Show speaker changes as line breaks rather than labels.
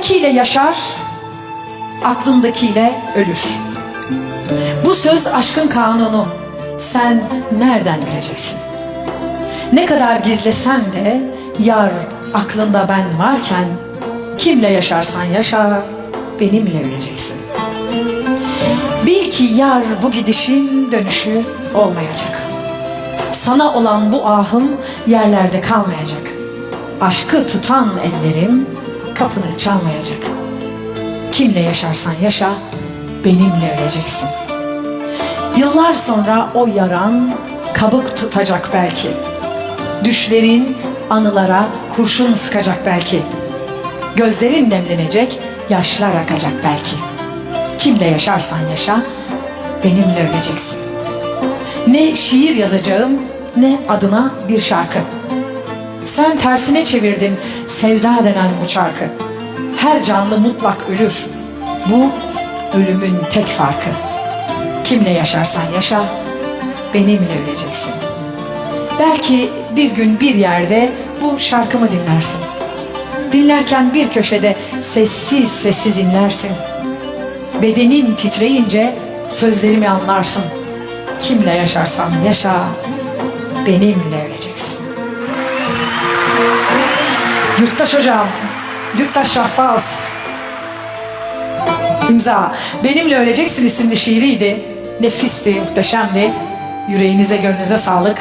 Kalbindekiyle yaşar, aklındakiyle ölür. Bu söz aşkın kanunu. Sen nereden bileceksin? Ne kadar gizlesen de yar aklında ben varken kimle yaşarsan yaşa benimle öleceksin. Bil ki yar bu gidişin dönüşü olmayacak. Sana olan bu ahım yerlerde kalmayacak. Aşkı tutan ellerim kapını çalmayacak. Kimle yaşarsan yaşa benimle öleceksin. Yıllar sonra o yaran kabuk tutacak belki. Düşlerin anılara kurşun sıkacak belki. Gözlerin nemlenecek, yaşlar akacak belki. Kimle yaşarsan yaşa, benimle öleceksin. Ne şiir yazacağım, ne adına bir şarkı. Sen tersine çevirdin sevda denen bu çarkı. Her canlı mutlak ölür. Bu ölümün tek farkı. Kimle yaşarsan yaşa, benimle öleceksin. Belki bir gün bir yerde bu şarkımı dinlersin. Dinlerken bir köşede sessiz sessiz inlersin. Bedenin titreyince sözlerimi anlarsın. Kimle yaşarsan yaşa, benimle öleceksin. Yurttaş hocam, Yurttaş Şahbaz. İmza, Benimle Öleceksin isimli şiiriydi. Nefisti, muhteşemdi. Yüreğinize, gönlünüze sağlık.